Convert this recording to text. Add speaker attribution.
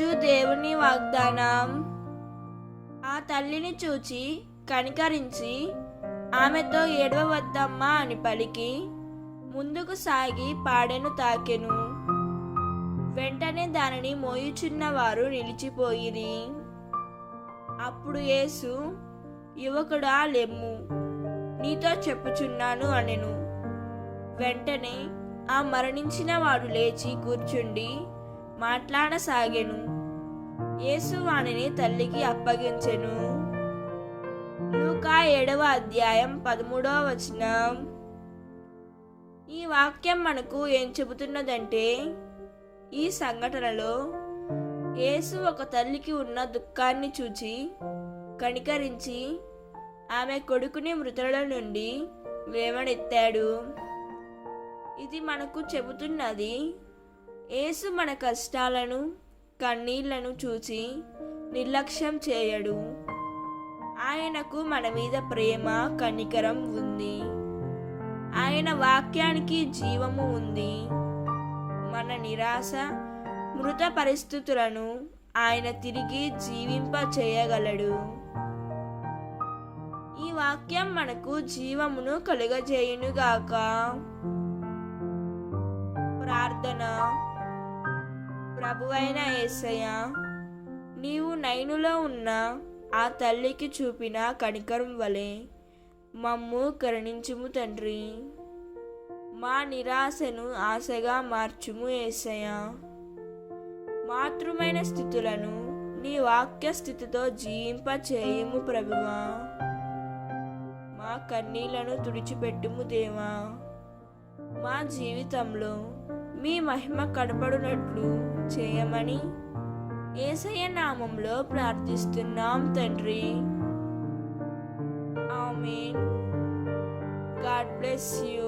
Speaker 1: ఈరోజు దేవుని వాగ్దానం. ఆ తల్లిని చూచి కనికరించి ఆమెతో ఏడవ వద్దమ్మా అని పలికి ముందుకు సాగి పాడెను తాకెను. వెంటనే దానిని మోయుచున్నవారు నిలిచిపోయిరి. అప్పుడు యేసు యువకుడా లెమ్ము. నీతో చెప్పుచున్నాను అనెను. వెంటనే ఆ మరణించిన వాడు లేచి కూర్చుండి మాట్లాడసాగెను. యేసు వాణిని తల్లికి అప్పగించెను. లూకా ఏడవ అధ్యాయం పదమూడవ వచనం. ఈ వాక్యం మనకు ఏం చెబుతున్నదంటే ఈ సంఘటనలో యేసు ఒక తల్లికి ఉన్న దుఃఖాన్ని చూచి కనికరించి ఆమె కొడుకుని మృతుల నుండి లేవనెత్తాడు ఇది మనకు చెబుతున్నది యేసు మన కష్టాలను కన్నీళ్ళను చూచి నిర్లక్ష్యం చేయడు. ఆయనకు మన మీద ప్రేమ కనికరం ఉంది. ఆయన వాక్యానికి జీవము ఉంది. మన నిరాశ మృత పరిస్థితులను ఆయన తిరిగి జీవింప చేయగలడు. ఈ వాక్యం మనకు జీవమును కలుగజేయునుగాక. ప్రార్థన. ప్రభువైన యేసయ్య నీవు నైనులో ఉన్న ఆ తల్లికి చూపిన కనికరం వలె మమ్ము కరుణించుము తండ్రి. మా నిరాశను ఆశగా మార్చుము యేసయ్య మాతృమైన స్థితులను నీ వాక్య స్థితితో జీవింప చేయము ప్రభువా. మా కన్నీళ్ళను తుడిచిపెట్టుము దేవా. మా జీవితంలో మీ మహిమ కనపడునట్లు చేయమని ఏసయ్య నామంలో ప్రార్థిస్తున్నాం తండ్రి. ఆమెన్. God bless you.